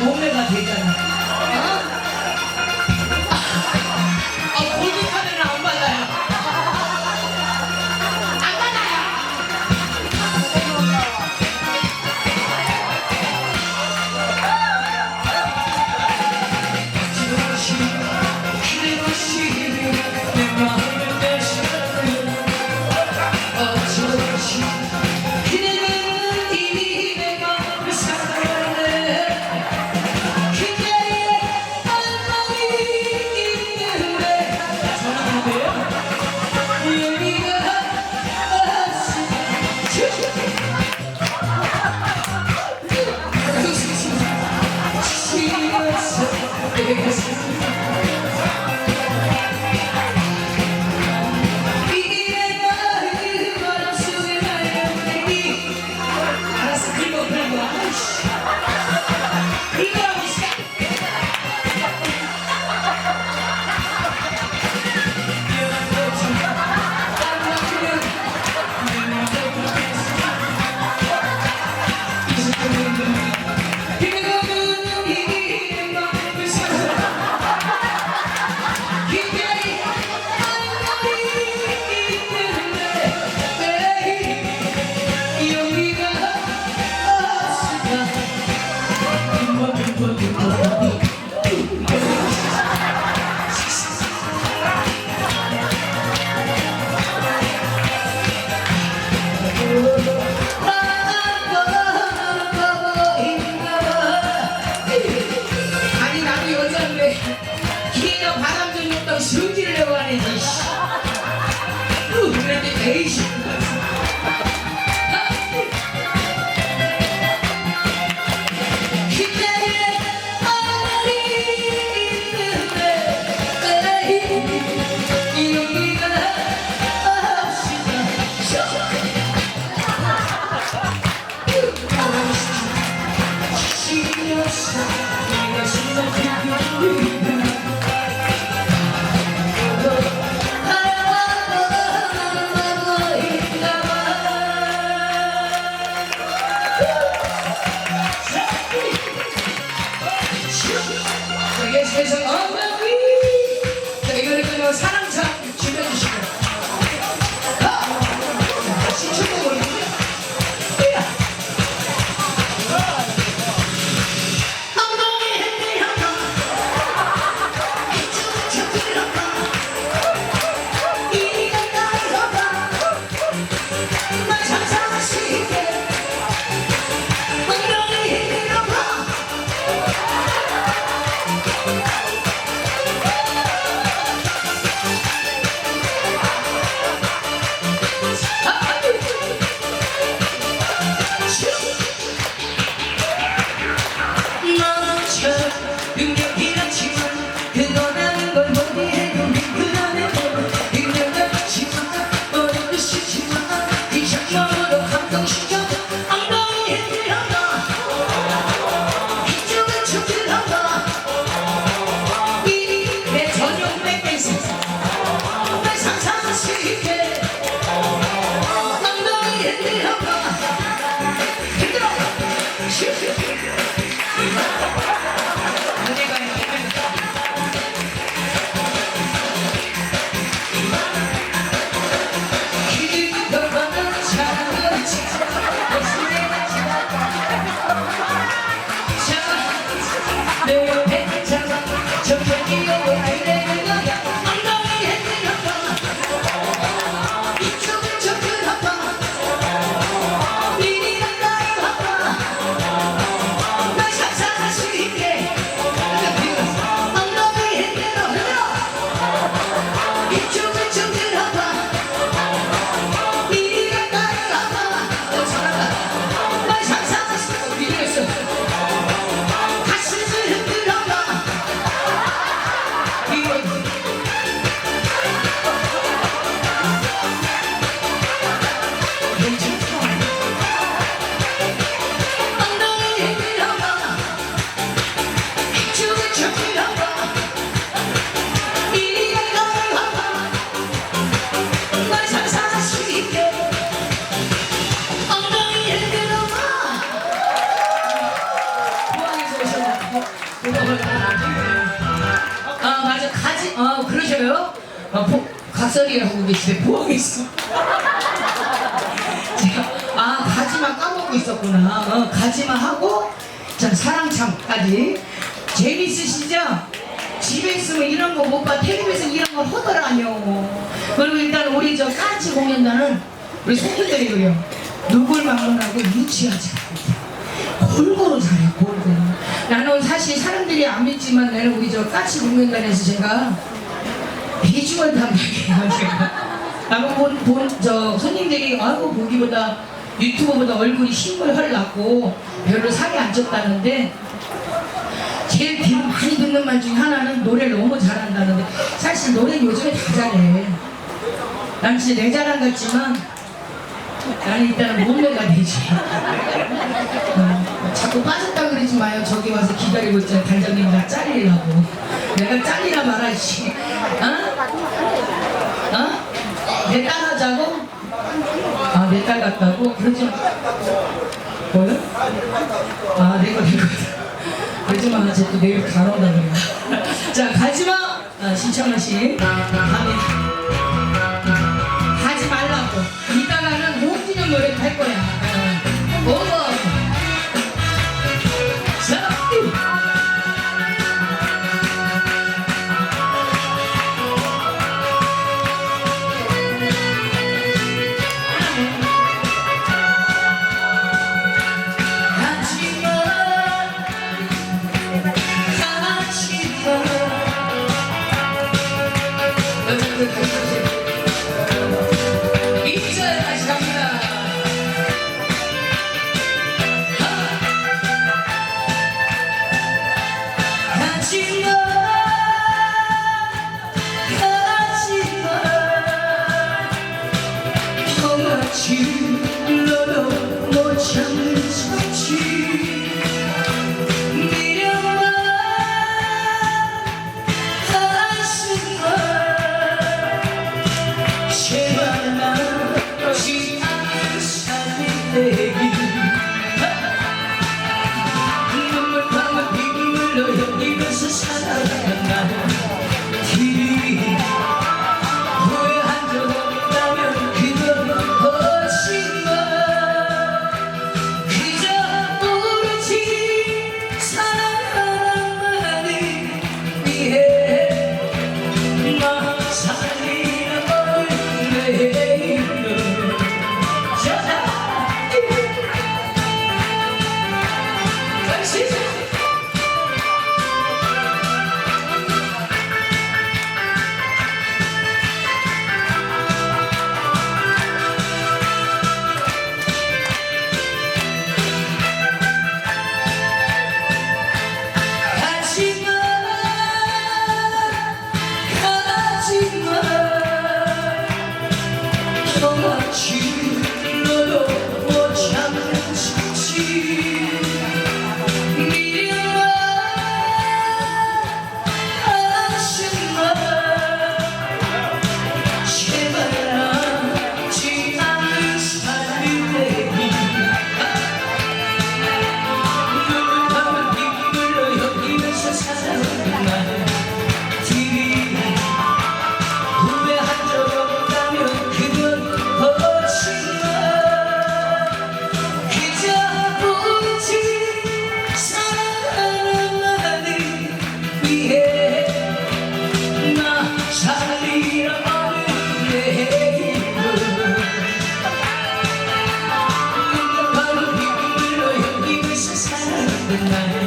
घूमने का ठेका है 기계가 바람 좀 냈다고 성질을 내고 하는지 그랬더니 에이씨 그러셔요? 아 포, 각설이를 하고 계시네 포항에서 제가 아 가지마 까먹고 있었구나. 어, 가지마 하고 자 사랑참까지. 재밌으시죠? 집에 있으면 이런 거 못 봐. 텔레비에서 이런 걸 하더라뇨. 그리고 일단 우리 저 까치 공연단은 우리 손님들이고요. 누굴 방문하고 유치하지 않고 골고루 잘해 골고루. 나는 사실 사람들이 안 믿지만 나는 우리 저 까치 공연단에서 제가 비주얼 담당이에요 제가 나고 본본 저 손님들이 아이고 보기보다 유튜버보다 얼굴이 흰물 헐났고 별로 살이 안 쪘다는데 제일 많이 듣는 말 중에 하나는 노래를 너무 잘한다는데 사실 노래 요즘에 다 잘해. 난 진짜 내 자랑 같지만 나는 일단은 몸매가 되지. 어, 자꾸 빠졌다 그러지 마요. 저기 와서 기다리고 있잖아. 단장님 나 잘리려고. 내가 잘리라 말하지. 어? 하자고? 아, 내 딸 같다고? 그러지 마. 뭐요? 아, 내거 내거. 그러지 마. 쟤또 내일 가러다 그래. 자, 가지마. 아, 신청하 씨. 다음에. 가지 day. 살아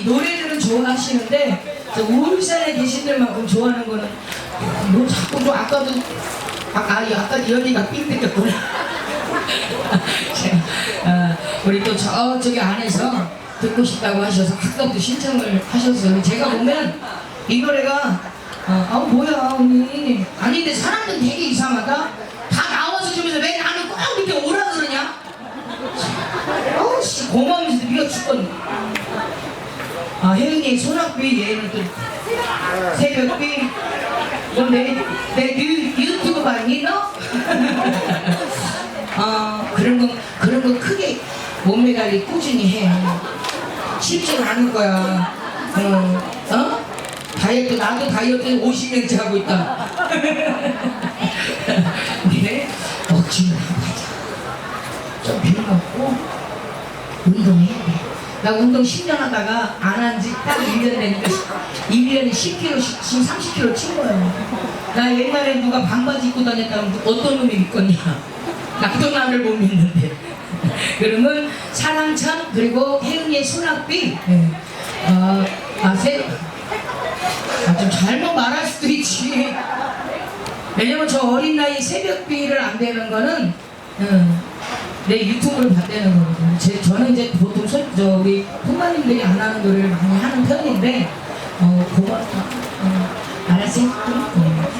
이 노래들은 좋아하시는데 저 울산에 계신들만큼 좋아하는 거는 뭐 자꾸 뭐 아까도 아, 아이 아까 연이가 삥 뜯겼구나 제가, 아, 우리 또 저쪽에 안에서 듣고 싶다고 하셔서 아까부터 신청을 하셨어요. 제가 보면 이 노래가 어, 아 뭐야 언니 아닌데 사람들은 되게 이상하다. 다 나와서 주면서 왜 나는 꼭 이렇게 오라 그러냐? 어우 씨 고마우면서 미워 죽겠네. 아 혜은이 소낙비 얘는 또 새벽비 너내 내 유튜브 봤니 너? 아 그런 거 그런 거 크게 몸매 관리 꾸준히 해. 쉽지가 않을 거야. 어? 어? 다이어트 나도 다이어트 50년째 하고 있다. 네 억지로 하자. 좀 배워먹고 운동해야 돼. 나 운동 10년 하다가 안 한 지 딱 1년 되니까 1년에 10kg, 지금 30kg 친 거예요. 나 옛날에 누가 반바지 입고 다녔다면 어떤 놈이 믿겠냐. 나도 나를 못 믿는데. 그러면 사랑참 그리고 혜은이의 소낙비 예. 어, 아 세 아, 좀 잘못 말할 수도 있지. 왜냐면 저 어린 나이 새벽비를 안 되는 거는 음, 내 유튜브를 봤다는 거거든요. 제, 저는 이제 보통 소, 저 우리 통마님들이 안 하는 노래를 많이 하는 편인데 어, 고맙다. 어, 알았지? 어.